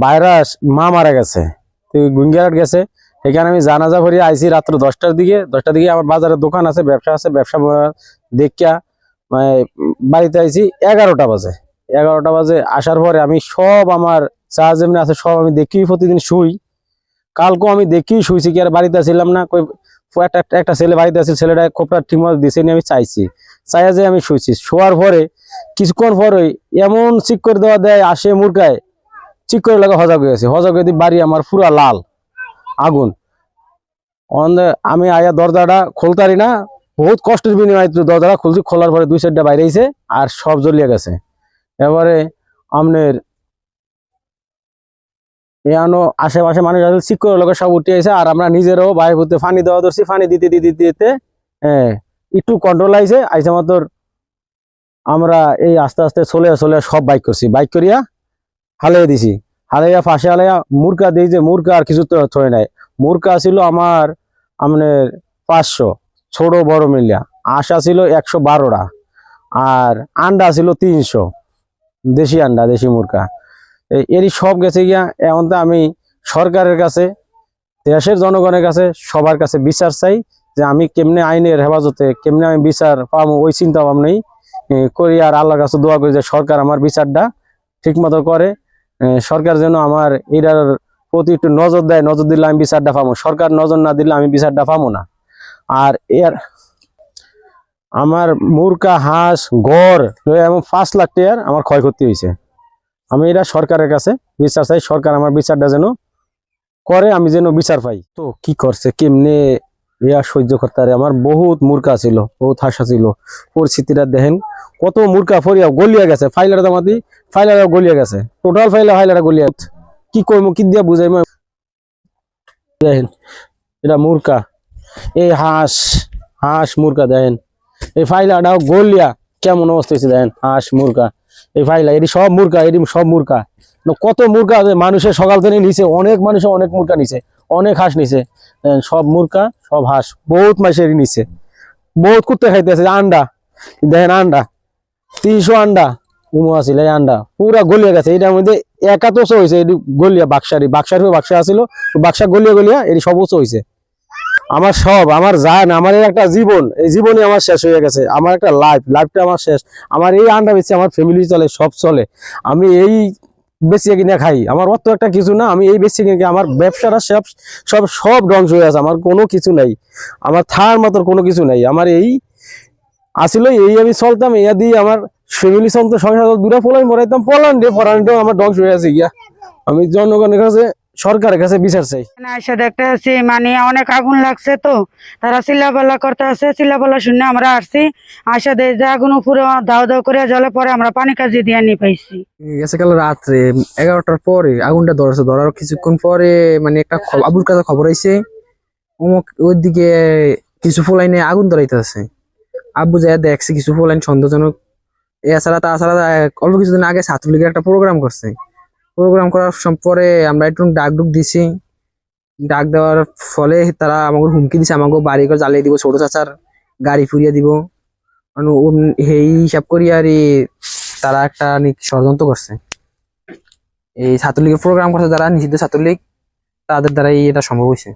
Virus মা মারা গেছে। তো গুঙ্গিয়াট গেছে। এখানে আমি জানাজা ভরিয়ে আইছি রাত্র দশটার দিকে। দশটার দিকে আমার বাজারে দোকান আছে, ব্যবসা আছে, ব্যবসা দেখিয়া মানে বাড়িতে আইসি এগারোটা বাজে। এগারোটা বাজে আসার পরে আমি সব আমার চা যেমনি আছে সব আমি দেখি প্রতিদিন শুই। কালকেও আমি দেখি শুইছি কি আর বাড়িতে ছিলাম না, কই একটা, একটা- ছেলে বাড়িতে আছে, ছেলেটা খোপটা ঠিকমতো দিছে নি, আমি চাইছি। চাইয়া যে আমি শুইছি। শোয়ার পরে, কিছুক্ষণ পরে এমন চিক করে দেওয়া দেয়, আসে মুরগায় চিক করে লাগে হজা গেছে হজা গেদি বাড়ি আমার পুরা লাল, আগুন। আমি আয়া দরজাটা খুলতারি না, বহুত কষ্টের বিনিময়ে দরজাটা খুলছি, খোলার পরে দুই সাইডটা বাইরে আইছে আর সব জ্বলিয়ে গেছে। এবারে আমনের এখানো আশেপাশে মানুষ আছে চিক করে লোকের সব উঠে আছে আর আমরা নিজেরও বাইরে ভূতে ফানি দেওয়া ধরছি, ফানি দিতে দিতে দিতে দিতে হ্যাঁ একটু কন্ট্রোল আইছে আইসে মাত্র আমরা এই আস্তে আস্তে চলে চলে সব বাইক করছি। বাইক করিয়া হালিয়ে দিছি। হালাইয়া ফাঁসে হালাইয়া মুরকা দিই যে মুরকা আর কিছু তো থই নাই। মুরকা ছিল আমার আমাদের পাঁচশো, ছোট বড় মিলিয়া। আশা ছিল একশো বারোটা। আর আন্ডা ছিল তিনশো। দেশি আন্ডা, দেশি মুরকা এরই সব গেছে গিয়া, এখন তো আমি সরকারের কাছে, দেশের জনগণের কাছে, সবার কাছে বিচার চাই যে আমি কেমনে আইনের হেফাজতে, কেমনে আমি বিচার পাবো ওই চিন্তা ভাবনাই করি। আর আল্লাহর কাছে দোয়া করি যে সরকার আমার বিচারটা ঠিক মতো করে। সরকার যেন আমার এটার প্রতি একটু নজর দেয়, নজর দিলে আমি বিচারটা পাবো। সরকার নজর না দিলে আমি বিচারটা পাবো না। আর এর আমার মুরকা, হাঁস, গড়, এবং পাঁচ লাখ টাকার আমার ক্ষয়ক্ষতি হয়েছে। আমি এটা সরকারের কাছে বিচার চাই, সরকার আমার বিচারটা যেন করে, আমি যেন বিচার পাই। তো কি করছে, কেমনে ইয়া সহ্য করতে পারে। আমার বহুত মুরকা ছিল, বহুত হাসা ছিল। পরিস্থিতিটা দেখেন, কত মুরকা ফরিয়া গলিয়া গেছে ফাইলার দামাতি ফাইলার গলিয়া গেছে। টোটাল ফাইলা ফাইলার গলিয়া। কি করব কি দিয়া বুঝাই দেখেন, এটা মুরকা এই হাঁস হাঁস মুরকা দেখেন। এই ফাইলাটাও গলিয়া কেমন অবস্থা হয়েছে দেখেন, হাঁস মুরকা এই ফাইলা, এটি সব মুরকা এটি সব মুরকা না কত আছে? মানুষের সকাল থেকে নিছে, অনেক মানুষে অনেক মুরকা নিছে, অনেক হাঁস নিছে। সব মুরকা সব হাঁস, বহুত মাসেরই নিছে। বহুত কুত্তে খাইতেছে আন্ডা। দেখেন আন্ডা, তিনশো আন্ডা। উমো আছিল এই আন্ডা, পুরা গলিয়া গেছে। এটার মধ্যে একা তো হয়েছে, এটি গলিয়া বাক্সারি। বাক্সার বাক্সা আছিল, বাক্সা গলিয়া গলিয়া এটি সব হয়েছে আমার সব, আমার জান, আমার একটা জীবন, এই জীবনই আমার শেষ হয়ে গেছে। আমার একটা লাইফ লাইফটা আমার শেষ। আমার এই আন্ডা বেশি আমার ফ্যামিলি চলে, সব চলে। আমি এই বেশি কিনে খাই। আমার অত একটা কিছু না, আমি এই বেশি কিনে আমার ব্যবসাটা সব সব সব ধ্বংস হয়ে আছে। আমার কোনো কিছু নাই। আমার থার মতো কোনো কিছু নাই। আমার এই আসলে, এই আমি চলতাম ইয়া দিয়ে আমার ফ্যামিলি সন্ত সংসার দূরে পলান পড়াইতাম পলান দিয়ে ফলান আমার ধ্বংস হয়ে আছে গিয়া। আমি জনগণের কাছে সরকারের কাছে বিচার চাই। এসে দেখতে আসছি মানে অনেক আগুন লাগছে তো। তারা চিল্লাপাল্লা করতে আসছে চিল্লাপাল্লা শুনে আমরা আসছি। আসে দেয় যে আগুন উপরে দাও দাও করে জলে পরে আমরা পানি কাজে দিয়ে নিয়ে পাইছি। কাল রাত্রে এগারোটার পরে আগুনটা ধরছে। ধরার কিছুক্ষণ পরে মানে একটা আবুর কাছে খবর আইছে অমুক ওইদিকে কিছু ফলাইনে আগুন ধরাইতেছে। আব্বু যায় দেখছে কিছু ফলাইন সন্দেহজনক। এছাড়া তাছাড়া অল্প কিছুদিন আগে ছাত্রলীগের একটা প্রোগ্রাম করছে। প্রোগ্রাম করার পরে আমরা একটু ডাক ডুক দিছি। ডাক দেওয়ার ফলে তারা আমাকে হুমকি দিছে, আমাকে বাড়ি ঘর জ্বালিয়ে দিব, ছোট চাচার গাড়ি ফুরিয়ে দিব। মানে সেই হিসাব করি আর তারা একটা ষড়যন্ত্র করছে। এই ছাত্রলীগের প্রোগ্রাম করছে যারা, নিষিদ্ধ ছাত্রলীগ, তাদের দ্বারাই এটা সম্ভব হয়েছে